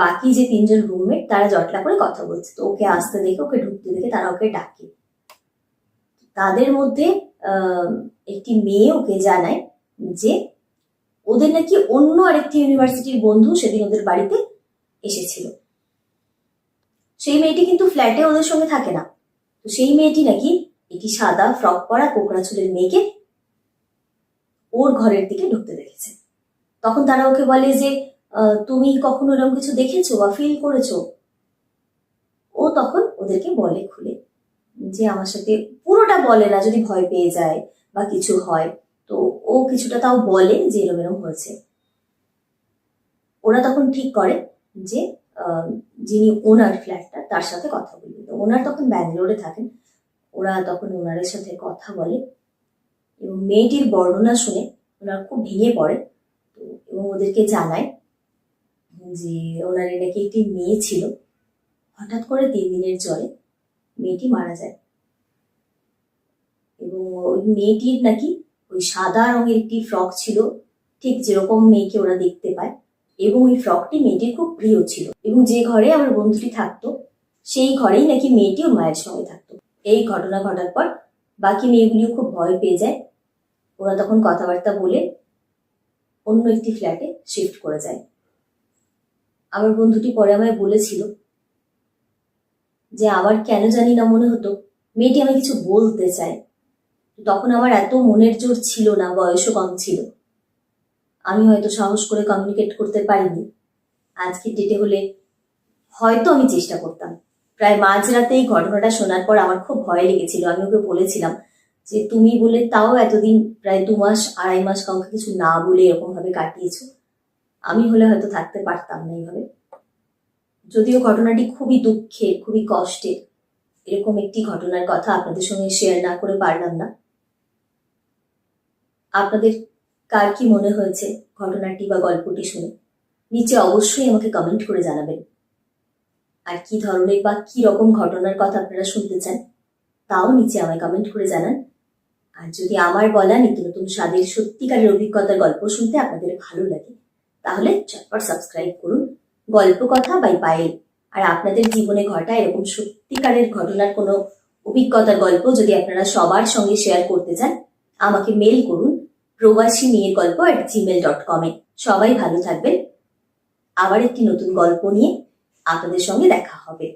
বাকি যে তিনজন রুমমেট তারা জটলা করে কথা বলছে। তো ওকে আসতে দেখে, ওকে ঢুকতে দেখে তারা ওকে ডাকে। তাদের মধ্যে একটি মেয়ে ওকে জানায় যে ওদের নাকি অন্য আরেকটি ইউনিভার্সিটির বন্ধু সেদিন ওদের বাড়িতে এসেছিল। সেই মেয়েটি কিন্তু ফ্ল্যাটে ওদের সঙ্গে থাকে না। তো সেই মেয়েটি নাকি একটি সাদা ফ্রক পরা কোকড়া চুলের মেয়েকে ওর ঘরের দিকে ঢুকতে দেখেছে। তখন তারা ওকে বলে যে তুমি কখনো এরকম কিছু দেখেছ বা ফিল করেছ? ও তখন ওদেরকে বলে খুলে যে আমার সাথে পুরোটা বলে না, যদি ভয় পেয়ে যায় বা কিছু হয়। তো ও কিছুটা তাও বলে যে এরম এরম হয়েছে। ওরা তখন ঠিক করে যে যিনি ওনার ফ্ল্যাটটা তার সাথে কথা বলবে। তো ওনার তখন ব্যাঙ্গালোরে থাকেন। ওরা তখন ওনারের সাথে কথা বলে। এবং মেয়েটির বর্ণনা শুনে ওনার খুব ভেঙে পড়ে। তো এবং ওদেরকে জানায় যে ওনার নাকি একটি মেয়ে ছিল? হঠাৎ করে তিন দিনের জ্বরে মেয়েটি মারা যায়। এবং ওই মেয়েটির নাকি ওই সাদা রঙের একটি ফ্রক ছিল, ঠিক যেরকম মেয়েকে ওরা দেখতে পায়। এবং ওই ফ্রকটি মেয়েটির খুব প্রিয় ছিল। এবং যে ঘরে আমার বন্ধুটি থাকতো, সেই ঘরেই নাকি মেয়েটি ওর মায়ের সঙ্গে থাকতো। এই ঘটনা ঘটার পর বাকি মেয়েগুলিও খুব ভয় পেয়ে যায়। ওরা তখন কথাবার্তা বলে অন্য একটি ফ্ল্যাটে শিফট করে যায়। আমার বন্ধুটি পরে আমায় বলেছিল যে, আবার কেন জানি না মনে হতো মেয়েটি আমি কিছু বলতে চায়। তখন আমার এত মনের জোর ছিল না, বয়সও কম ছিল। আমি হয়তো সাহস করে কমিউনিকেট করতে পারিনি। আজকে ডেটে হলে হয়তো আমি চেষ্টা করতাম। প্রায় মাঝরাতে এই ঘটনাটা শোনার পর আমার খুব ভয় লেগেছিল। আমি ওকে বলেছিলাম যে, তুমি বলে তাও এতদিন, প্রায় দু মাস, আড়াই মাস কাউকে কিছু না বলে এরকম ভাবে কাটিয়েছো। আমি হলে হয়তো থাকতে পারতাম না এইভাবে। যদিও ঘটনাটি খুবই দুঃখের, খুবই কষ্টের, এরকম একটি ঘটনার কথা আপনাদের সঙ্গে শেয়ার না করে পারলাম না। আপনাদের কার কি মনে হয়েছে ঘটনাটি বা গল্পটি শুনে? নিচে অবশ্যই আমাকে কমেন্ট করে জানাবেন। আর কি ধরনের বা কি রকম ঘটনার কথা আপনারা শুনতে চান, তাও নিচে আমায় কমেন্ট করে জানান। আর যদি আমার বলা নিত্য নতুন স্বাদের সত্যিকারের অভিজ্ঞতার গল্প শুনতে আপনাদের ভালো লাগে তাহলে চটপট সাবস্ক্রাইব করুন। গল্প কথা বাই পায়েল। আর আপনাদের জীবনে ঘটা এরকম সত্যিকারের ঘটনার কোনো অভিজ্ঞতার গল্প যদি আপনারা সবার সঙ্গে শেয়ার করতে চান, আমাকে মেল করুন। প্রবাসী মেয়ের গল্প অ্যাট জিমেল ডট কমে সবাই ভালো থাকবেন। আবার একটি নতুন গল্প নিয়ে আপনাদের সঙ্গে দেখা হবে।